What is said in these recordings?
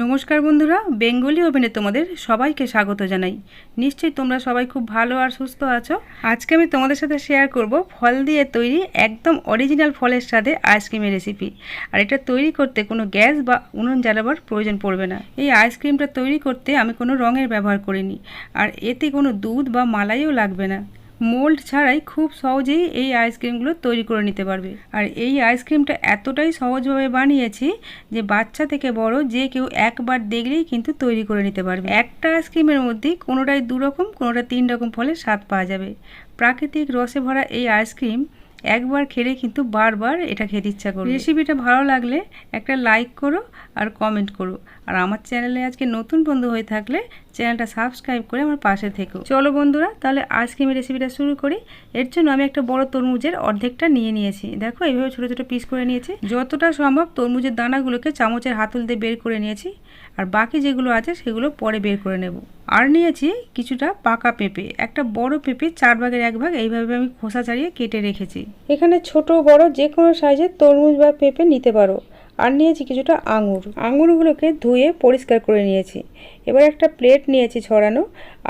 নমস্কার বন্ধুরা, বেঙ্গলি ওভেনে তোমাদের সবাইকে স্বাগত জানাই। নিশ্চয়ই তোমরা সবাই খুব ভালো আর সুস্থ আছো। আজকে আমি তোমাদের সাথে শেয়ার করব ফল দিয়ে তৈরি একদম অরিজিনাল ফলের স্বাদে আইসক্রিমের রেসিপি আর এটা তৈরি করতে কোনো গ্যাস বা উনুন জ্বালাবার প্রয়োজন পড়বে না। এই আইসক্রিমটা তৈরি করতে আমি কোনো রঙের ব্যবহার করিনি। আর এতে কোনো দুধ বা মালাইও লাগবে না। মোল্ড ছাড়াই খুব সহজেই এই আইসক্রিমগুলো তৈরি করে নিতে পারবে। আর এই আইসক্রিমটা এতটাই সহজভাবে বানিয়েছি যে বাচ্চা থেকে বড় যে কেউ একবার দেখলেই কিন্তু তৈরি করে নিতে পারবে। একটা আইসক্রিমের মধ্যে কোনোটাই দু রকম কোনোটা তিন রকম ফলের স্বাদ পাওয়া যাবে। প্রাকৃতিক রসে ভরা এই আইসক্রিম একবার খেলে কিন্তু বারবার এটা খেতে ইচ্ছা করবে। রেসিপিটা ভালো লাগলে একটা লাইক করো আর কমেন্ট করো। আর আমার চ্যানেলে আজকে নতুন বন্ধু হয়ে থাকলে চ্যানেলটা সাবস্ক্রাইব করে আমার পাশে থেকো। চলো বন্ধুরা, তাহলে আজকে আমি রেসিপিটা শুরু করি। এর জন্য আমি একটা বড় তরমুজের অর্ধেকটা নিয়ে নিয়েছি। দেখো, এইভাবে ছোটো ছোটো পিস করে নিয়েছি। যতটা সম্ভব তরমুজের দানাগুলোকে চামচের হাতুল দিয়ে বের করে নিয়েছি। আর বাকি যেগুলো আছে সেগুলো পরে বের করে নেব। আর নিয়েছি কিছুটা পাকা পেঁপে। একটা বড় পেঁপে চার ভাগের এক ভাগ এইভাবে আমি খোসা ছাড়িয়ে কেটে রেখেছি। এখানে ছোট বড় যে কোনো সাইজের তরমুজ বা পেঁপে নিতে পারো। আর নিয়েছি কিছুটা আঙুর। আঙুরগুলোকে ধুয়ে পরিষ্কার করে নিয়েছি। এবার একটা প্লেট নিয়েছি ছড়ানো,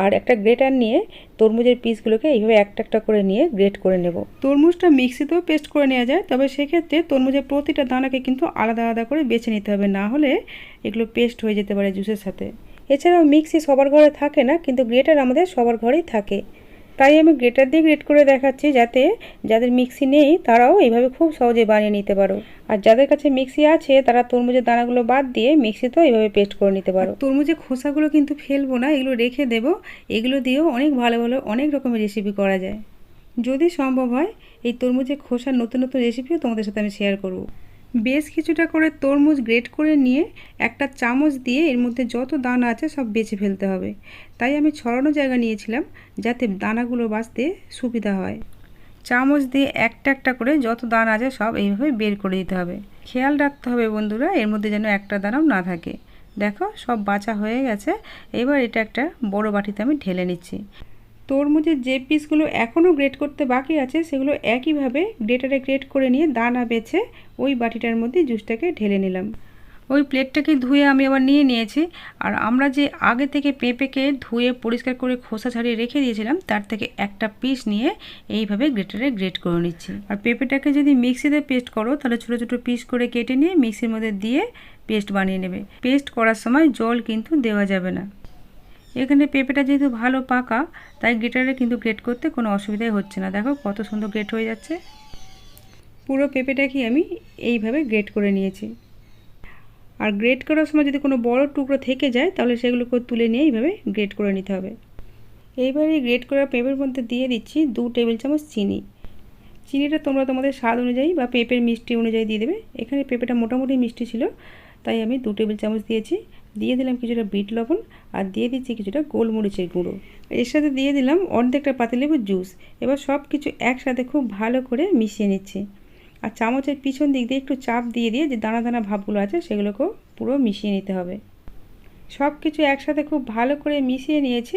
আর একটা গ্রেটার নিয়ে তরমুজের পিসগুলোকে এইভাবে একটা একটা করে নিয়ে গ্রেট করে নেব। তরমুজটা মিক্সিতেও পেস্ট করে নেওয়া যায়, তবে সেক্ষেত্রে তরমুজের প্রতিটা দানাকে কিন্তু আলাদা আলাদা করে বেছে নিতে হবে, না হলে এগুলো পেস্ট হয়ে যেতে পারে জুসের সাথে। এছাড়াও মিক্সি সবার ঘরে থাকে না, কিন্তু গ্রেটার আমাদের সবার ঘরেই থাকে। তাই আমি গ্রেটার দিয়ে গ্রেট করে দেখাচ্ছি যাতে যাদের মিক্সি নেই তারাও এইভাবে খুব সহজে বানিয়ে নিতে পারো। আর যাদের কাছে মিক্সি আছে, তারা তরমুজের দানাগুলো বাদ দিয়ে মিক্সিতেও এইভাবে পেস্ট করে নিতে পারো। তরমুজের খোসাগুলো কিন্তু ফেলব না, এগুলো রেখে দেবো। এগুলো দিয়েও অনেক ভালো ভালো, অনেক রকমের রেসিপি করা যায়। যদি সম্ভব হয়, এই তরমুজের খোসার নতুন নতুন রেসিপিও তোমাদের সাথে আমি শেয়ার করব। বেশ কিছুটা করে তরমুজ গ্রেট করে নিয়ে একটা চামচ দিয়ে এর মধ্যে যত দানা আছে সব বেছে ফেলতে হবে। তাই আমি ছড়ানো জায়গা নিয়েছিলাম যাতে দানাগুলো বাঁচতে সুবিধা হয়। চামচ দিয়ে একটা একটা করে যত দানা আছে সব এইভাবে বের করে দিতে হবে। খেয়াল রাখতে হবে বন্ধুরা, এর মধ্যে যেন একটা দানাও না থাকে। দেখো, সব বাঁচা হয়ে গেছে। এবার এটা একটা বড় বাটিতে আমি ঢেলে নিচ্ছি। তরমুজের যে পিসগুলো এখনও গ্রেট করতে বাকি আছে, সেগুলো একইভাবে গ্রেটারে গ্রেট করে নিয়ে দানা বেছে ওই বাটিটার মধ্যে জুসটাকে ঢেলে নিলাম। ওই প্লেটটাকে ধুয়ে আমি আবার নিয়ে নিয়েছি। আর আমরা যে আগে থেকে পেঁপেকে ধুয়ে পরিষ্কার করে খোসা ছাড়িয়ে রেখে দিয়েছিলাম, তার থেকে একটা পিস নিয়ে এইভাবে গ্রেটারে গ্রেট করে নিচ্ছি। আর পেঁপেটাকে যদি মিক্সিতে পেস্ট করো, তাহলে ছোটো ছোটো পিস করে কেটে নিয়ে মিক্সির মধ্যে দিয়ে পেস্ট বানিয়ে নেবে। পেস্ট করার সময় জল কিন্তু দেওয়া যাবে না। এখানে পেঁপেটা যেহেতু ভালো পাকা, তাই গ্রেটারে কিন্তু গ্রেট করতে কোনো অসুবিধাই হচ্ছে না। দেখো কত সুন্দর গ্রেট হয়ে যাচ্ছে। পুরো পেঁপেটাকে আমি এইভাবে গ্রেট করে নিয়েছি। আর গ্রেট করার সময় যদি কোনো বড় টুকরো থেকে যায়, তাহলে সেগুলোকে তুলে নিয়ে এইভাবে গ্রেট করে নিতে হবে। এইবারে গ্রেট করা পেঁপের মধ্যে দিয়ে দিচ্ছি দু টেবিল চামচ চিনি। চিনিটা তোমরা তোমাদের স্বাদ অনুযায়ী বা পেঁপের মিষ্টি অনুযায়ী দিয়ে দেবে। এখানে পেঁপেটা মোটামুটি মিষ্টি ছিল, তাই আমি দু টেবিল চামচ দিয়েছি। দিয়ে দিলাম কিছুটা বিট লবণ আর দিয়ে দিচ্ছি কিছুটা গোলমরিচের গুঁড়ো। এর সাথে দিয়ে দিলাম অর্ধেকটা পাতিলেবুর জুস। এবার সব কিছু একসাথে খুব ভালো করে মিশিয়ে নিচ্ছি। আর চামচের পিছন দিক দিয়ে একটু চাপ দিয়ে দিয়ে যে দানা দানা ভাবগুলো আছে সেগুলোকেও পুরো মিশিয়ে নিতে হবে। সব কিছু একসাথে খুব ভালো করে মিশিয়ে নিয়েছি।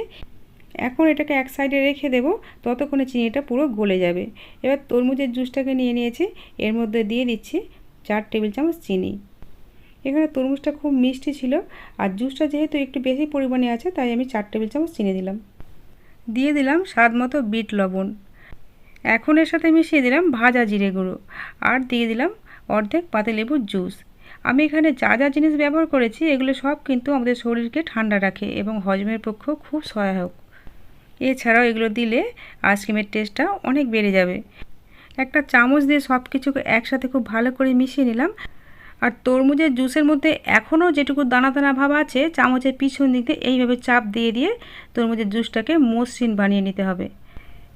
এখন এটাকে এক সাইডে রেখে দেবো, ততক্ষণে চিনিটা পুরো গলে যাবে। এবার তরমুজের জুসটাকে নিয়ে নিয়েছি। এর মধ্যে দিয়ে দিচ্ছি চার টেবিল চামচ চিনি। এখানে তরমুজটা খুব মিষ্টি ছিল আর জুসটা যেহেতু একটু বেশি পরিমাণে আছে, তাই আমি চার টেবিল চামচ চিনি দিলাম। দিয়ে দিলাম স্বাদ মতো বিট লবণ। এখন এর সাথে মিশিয়ে দিলাম ভাজা জিরে গুঁড়ো আর দিয়ে দিলাম অর্ধেক পাতিলেবুর জুস আমি এখানে যা যা জিনিস ব্যবহার করেছি, এগুলো সব কিন্তু আমাদের শরীরকে ঠান্ডা রাখে এবং হজমের পক্ষেও খুব সহায়ক। এছাড়াও এগুলো দিলে আইসক্রিমের টেস্টটা অনেক বেড়ে যাবে। একটা চামচ দিয়ে সব কিছুকে একসাথে খুব ভালো করে মিশিয়ে নিলাম। আর তরমুজের জুসের মধ্যে এখনও যেটুকু দানা দানা ভাব আছে, চামচের পিছন দিক দিয়ে এইভাবে চাপ দিয়ে দিয়ে তরমুজের জুসটাকে মসৃণ বানিয়ে নিতে হবে।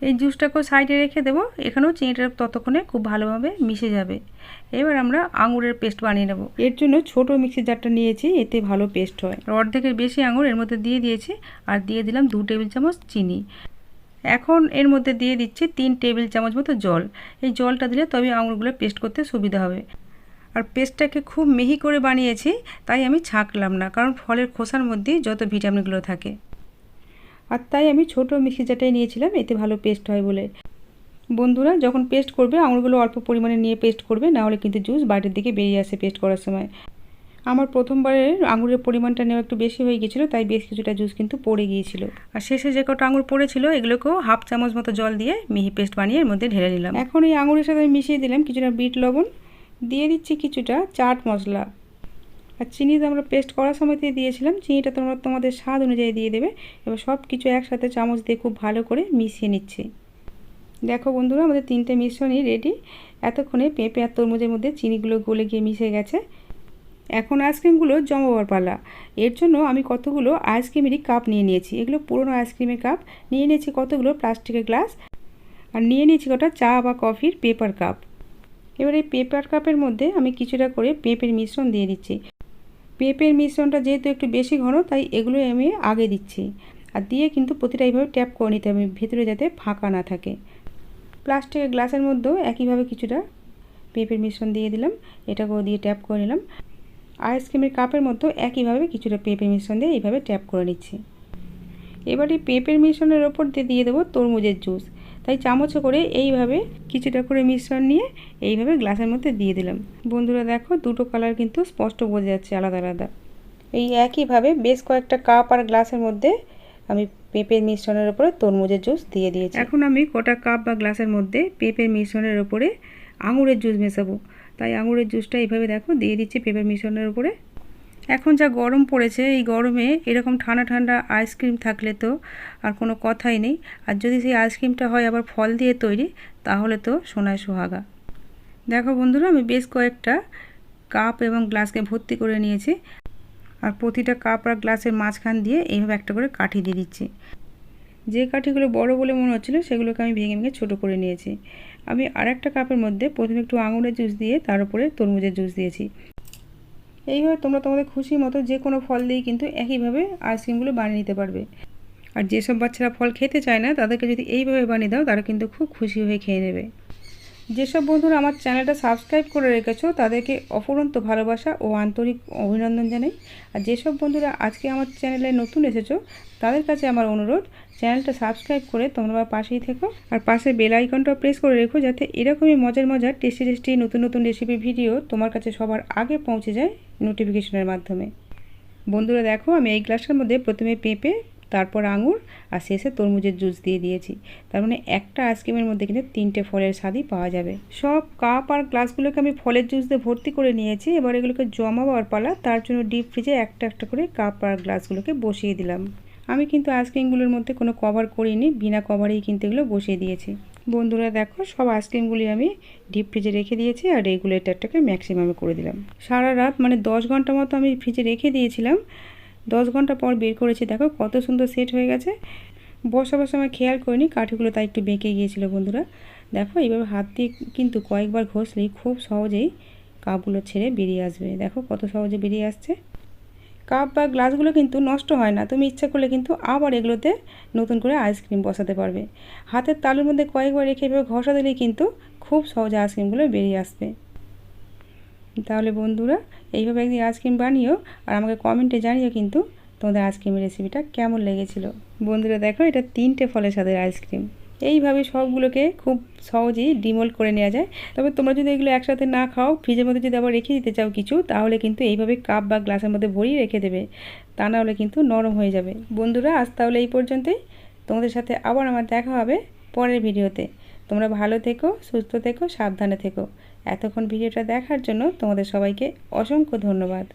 এই জুসটাকেও সাইডে রেখে দেবো, এখানেও চিনিটা ততক্ষণে খুব ভালোভাবে মিশে যাবে। এবার আমরা আঙুরের পেস্ট বানিয়ে নেব। এর জন্য ছোট মিক্সি জারটা নিয়েছি, এতে ভালো পেস্ট হয়। অর্ধেকের বেশি আঙুর এর মধ্যে দিয়ে দিয়েছি, আর দিয়ে দিলাম দু টেবিল চামচ চিনি। এখন এর মধ্যে দিয়ে দিচ্ছি তিন টেবিল চামচ মতো জল। এই জলটা দিলে তবে আঙুরগুলো পেস্ট করতে সুবিধা হবে। আর পেস্টটাকে খুব মিহি করে বানিয়েছি, তাই আমি ছাঁকলাম না, কারণ ফলের খোসার মধ্যেই যত ভিটামিনগুলো থাকে। আর তাই আমি ছোট মিক্সি জারটাই নিয়েছিলাম, এতে ভালো পেস্ট হয় বলে। বন্ধুরা, যখন পেস্ট করবে, আঙুরগুলো অল্প পরিমাণে নিয়ে পেস্ট করবে, না হলে কিন্তু জুস বাইরের দিকে বেরিয়ে আসে পেস্ট করার সময়। আমার প্রথমবারের আঙুরের পরিমাণটা নেওয়া একটু বেশি হয়ে গিয়েছিল তাই বেশ কিছুটা জুস কিন্তু পড়ে গিয়েছিল। আর শেষে যে কটা আঙুর পড়েছিল, এগুলোকেও হাফ চামচ মতো জল দিয়ে মিহি পেস্ট বানিয়ে এর মধ্যে ঢেলে নিলাম। এখন এই আঙুরের সাথে আমি মিশিয়ে দিলাম কিছুটা বিট লবণ দিয়ে দিচ্ছি কিছুটা চাট মশলা। আর চিনি তো আমরা পেস্ট করার সময়তেই দিয়েছিলাম। চিনিটা তোমরা তোমাদের স্বাদ অনুযায়ী দিয়ে দেবে। এবার সব কিছু একসাথে চামচ দিয়ে খুব ভালো করে মিশিয়ে নিচ্ছি। দেখো বন্ধুরা, আমাদের তিনটে মিশ্রণই রেডি এতক্ষণে পেঁপে আর তরমুজের মধ্যে চিনিগুলো গলে গিয়ে মিশে গেছে। এখন আইসক্রিমগুলো জমাবার পালা। এর জন্য আমি কতগুলো আইসক্রিমেরই কাপ নিয়ে নিয়েছি। এগুলো পুরনো আইসক্রিমের কাপ নিয়ে নিয়েছি কতগুলো প্লাস্টিকের গ্লাস আর নিয়ে নিয়েছি কটা চা বা কফির পেপার কাপ এবার এই পেপার কাপের মধ্যে আমি কিছুটা করে পেঁপের মিশ্রণ দিয়ে দিচ্ছি। পেঁপের মিশ্রণটা যেহেতু একটু বেশি ঘন, তাই এগুলো আমি আগে দিচ্ছি। আর দিয়ে কিন্তু প্রতিটা এইভাবে ট্যাপ করে নিতে হবে ভেতরে যাতে ফাঁকা না থাকে। প্লাস্টিকের গ্লাসের মধ্যেও একইভাবে কিছুটা পেঁপের মিশ্রণ দিয়ে দিলাম, এটাকেও দিয়ে ট্যাপ করে নিলাম। আইসক্রিমের কাপের মধ্যেও একইভাবে কিছুটা পেঁপের মিশ্রণ দিয়ে এইভাবে ট্যাপ করে নিচ্ছি। এবার এই পেঁপের মিশ্রণের ওপর দিয়ে দিয়ে দেবো তরমুজের জুস তাই চামচে করে এইভাবে কিছুটা করে মিশ্রণ নিয়ে এইভাবে গ্লাসের মধ্যে দিয়ে দিলাম। বন্ধুরা দেখো, দুটো কালার কিন্তু স্পষ্ট বোঝা যাচ্ছে আলাদা আলাদা। এই একইভাবে বেশ কয়েকটা কাপ আর গ্লাসের মধ্যে আমি পেঁপের মিশ্রণের ওপরে তরমুজের জুস দিয়ে দিয়েছি। এখন আমি কটা কাপ বা গ্লাসের মধ্যে পেঁপের মিশ্রণের ওপরে আঙুরের জুস মেশাবো। তাই আঙুরের জুসটা এইভাবে দেখো, দিয়ে দিচ্ছি পেঁপের মিশ্রণের উপরে। এখন যা গরম পড়েছে, এই গরমে এরকম ঠান্ডা ঠান্ডা আইসক্রিম থাকলে তো আর কোনো কথাই নেই। আর যদি সেই আইসক্রিমটা হয় আবার ফল দিয়ে তৈরি, তাহলে তো সোনায় সোহাগা। দেখো বন্ধুরা, আমি বেশ কয়েকটা কাপ এবং গ্লাসকে ভর্তি করে নিয়েছি। আর প্রতিটা কাপ আর গ্লাসের মাঝখান দিয়ে এইভাবে একটা করে কাঠি দিয়ে দিচ্ছি। যে কাঠিগুলো বড় বলে মনে হচ্ছিল, সেগুলোকে আমি ভেঙে ভেঙে ছোটো করে নিয়েছি। আমি আর একটা কাপের মধ্যে প্রথমে একটু আঙুরের জুস দিয়ে, তার উপরে তরমুজের জুস দিয়েছি। এইভাবে তোমরা তোমাদের খুশি মতো যে কোনো ফল দিয়েই কিন্তু একইভাবে আইসক্রিমগুলো বানিয়ে নিতে পারবে। আর যেসব বাচ্চারা ফল খেতে চায় না, তাদেরকে যদি এইভাবে বানিয়ে দাও, তারা কিন্তু খুব খুশি হয়ে খেয়ে নেবে। যেসব বন্ধুরা আমার চ্যানেলটা সাবস্ক্রাইব করে রেখেছো, তাদেরকে অফুরন্ত ভালোবাসা ও আন্তরিক অভিনন্দন জানাই। আর যেসব বন্ধুরা আজকে আমার চ্যানেলে নতুন এসেছ, তাদের কাছে আমার অনুরোধ, চ্যানেলটা সাবস্ক্রাইব করে তোমরা পাশেই থেকো। আর পাশে বেল আইকনটা প্রেস করে রেখো, যাতে এরকমই মজার মজার, টেস্টি টেস্টি, নতুন নতুন রেসিপি ভিডিও তোমার কাছে সবার আগে পৌঁছে যায় নোটিফিকেশনের মাধ্যমে। বন্ধুরা দেখো, আমি এই গ্লাসের মধ্যে প্রথমে পেঁপে তারপর আঙুর, আর শেষে তরমুজের জুস দিয়ে দিয়েছি। তার মানে একটা আইসক্রিমের মধ্যে কিন্তু তিনটে ফলের স্বাদই পাওয়া যাবে। সব কাপ আর গ্লাসগুলোকে আমি ফলের জুস দিয়ে ভর্তি করে নিয়েছি, এবার এগুলোকে জমাবার পালা, তার জন্য ডিপ ফ্রিজে একটা একটা করে কাপ আর গ্লাসগুলোকে বসিয়ে দিলাম। আমি কিন্তু আইসক্রিমগুলোর মধ্যে কোনো কভার করিনি, বিনা কভারেই কিন্তু এগুলো বসিয়ে দিয়েছি। বন্ধুরা দেখো, সব আইসক্রিমগুলি আমি ডিপ ফ্রিজে রেখে দিয়েছি আর রেগুলেটারটাকে ম্যাক্সিমামে করে দিলাম। সারা রাত মানে দশ ঘণ্টা মতো আমি ফ্রিজে রেখে দিয়েছিলাম। দশ ঘণ্টা পর বের করেছি। দেখো কত সুন্দর সেট হয়ে গেছে। বসাবার সময় খেয়াল করিনি, কাঠিগুলো তাই একটু বেঁকে গিয়েছিল বন্ধুরা। দেখো এইভাবে হাত দিয়ে কিন্তু কয়েকবার ঘষলেই খুব সহজেই কাপগুলো ছেড়ে বেরিয়ে আসবে। দেখো কত সহজে বেরিয়ে আসছে। কাপ বা গ্লাসগুলো কিন্তু নষ্ট হয় না। তুমি ইচ্ছা করলে কিন্তু আবার এগুলোতে নতুন করে আইসক্রিম বসাতে পারবে। হাতের তালুর মধ্যে কয়েকবার রেখে এভাবে ঘষা দিলেই কিন্তু খুব সহজে আইসক্রিমগুলো বেরিয়ে আসবে। তাহলে বন্ধুরা, এইভাবে একদিন আইসক্রিম বানিও আর আমাকে কমেন্টে জানিও কিন্তু তোমাদের আইসক্রিমের রেসিপিটা কেমন লেগেছিল। বন্ধুরা দেখো, এটা তিনটে ফলের স্বাদের আইসক্রিম। এইভাবে সবগুলোকে খুব সহজেই ডিমোল্ড করে নেওয়া যায়। তবে তোমরা যদি এগুলো একসাথে না খাও, ফ্রিজের মধ্যে যদি আবার রেখে দিতে চাও কিছু, তাহলে কিন্তু এইভাবে কাপ বা গ্লাসের মধ্যে ভরিয়ে রেখে দেবে। তা না হলে কিন্তু নরম হয়ে যাবে। বন্ধুরা, আজ তাহলে এই পর্যন্তই। তোমাদের সাথে আবার আমার দেখা হবে পরের ভিডিওতে। তোমরা ভালো থেকো, সুস্থ থেকো, সাবধানে থেকো। এতক্ষণ ভিডিওটা দেখার জন্য তোমাদের সবাইকে অসংখ্য ধন্যবাদ।